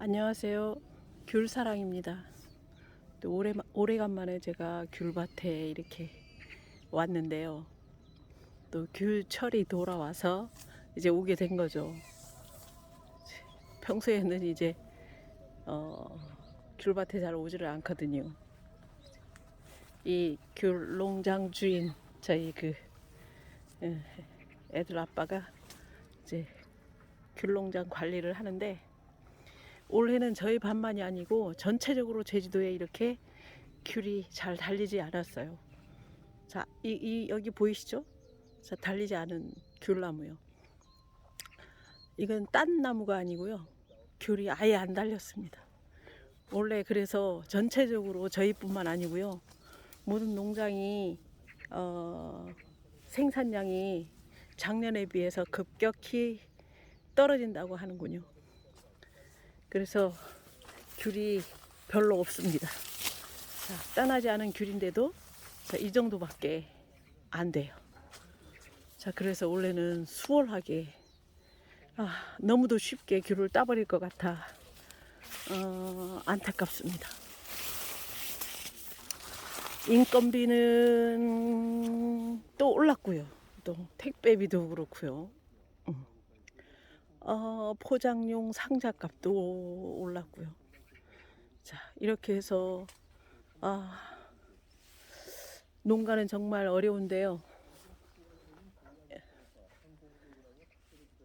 안녕하세요. 귤사랑입니다. 또 오래, 오래간만에 제가 귤밭에 이렇게 왔는데요. 또 귤철이 돌아와서 이제 오게 된 거죠. 평소에는 이제 어, 귤밭에 잘 오지를 않거든요. 이 귤 농장 주인 저희 그 예, 애들 아빠가 이제 귤 농장 관리를 하는데 올해는 저희 반만이 아니고 전체적으로 제주도에 이렇게 귤이 잘 달리지 않았어요. 자, 이, 이 여기 보이시죠? 자, 달리지 않은 귤나무요. 이건 딴 나무가 아니고요. 귤이 아예 안 달렸습니다. 원래 그래서 전체적으로 저희뿐만 아니고요. 모든 농장이 어, 생산량이 작년에 비해서 급격히 떨어진다고 하는군요. 그래서 귤이 별로 없습니다. 자, 따나지 않은 귤인데도 자, 이 정도밖에 안 돼요. 자, 그래서 원래는 수월하게 아, 너무도 쉽게 귤을 따버릴 것 같아 어, 안타깝습니다. 인건비는 또 올랐고요. 또 택배비도 그렇고요. 음. 어, 포장용 상자값도 올랐고요. 자, 이렇게 해서 아, 농가는 정말 어려운데요.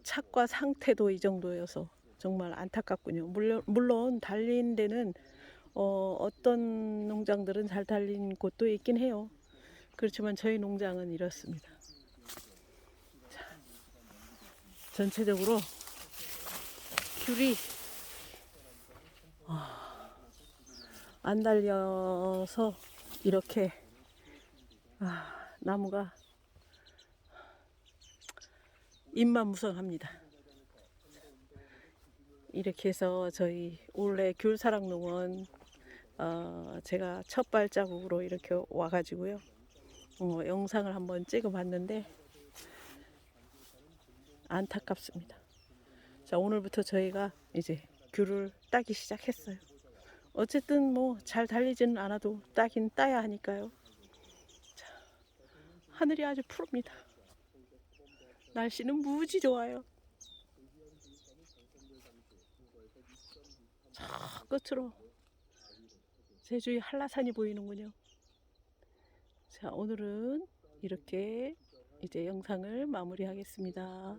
착과 상태도 이 정도여서 정말 안타깝군요. 물론, 물론 달린 데는 어, 어떤 농장들은 잘 달린 곳도 있긴 해요. 그렇지만 저희 농장은 이렇습니다. 자, 전체적으로 귤이 아, 안 달려서 이렇게 아, 나무가 입만 무성합니다. 이렇게 해서 저희 올해 귤사랑농원 어, 제가 첫 발자국으로 이렇게 와가지고요 어, 영상을 한번 찍어봤는데 안타깝습니다. 자 오늘부터 저희가 이제 귤을 따기 시작했어요. 어쨌든 뭐 잘 달리지는 않아도 따긴 따야 하니까요. 자, 하늘이 아주 푸릅니다. 날씨는 무지 좋아요. 저 끝으로 제주의 한라산이 보이는군요. 자, 오늘은 이렇게 이제 영상을 마무리하겠습니다.